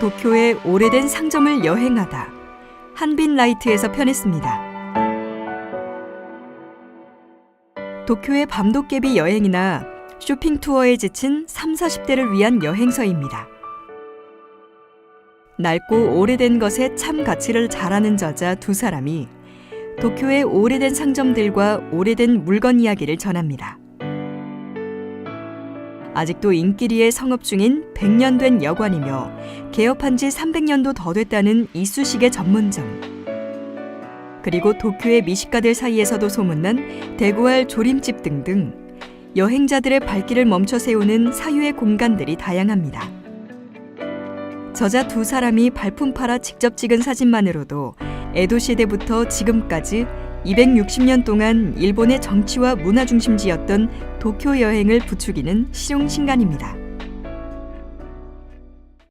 도쿄의 오래된 상점을 여행하다 한빈 라이트에서 편했습니다. 도쿄의 밤도깨비 여행이나 쇼핑 투어에 지친 3, 40대를 위한 여행서입니다. 낡고 오래된 것에 참 가치를 잘 아는 저자 두 사람이 도쿄의 오래된 상점들과 오래된 물건 이야기를 전합니다. 아직도 인기리에 성업 중인 100년 된 여관이며 개업한 지 300년도 더 됐다는 이쑤시개 전문점. 그리고 도쿄의 미식가들 사이에서도 소문난 대구알 조림집 등등 여행자들의 발길을 멈춰 세우는 사유의 공간들이 다양합니다. 저자 두 사람이 발품 팔아 직접 찍은 사진만으로도 에도 시대부터 지금까지 260년 동안 일본의 정치와 문화 중심지였던 도쿄 여행을 부추기는 실용신간입니다.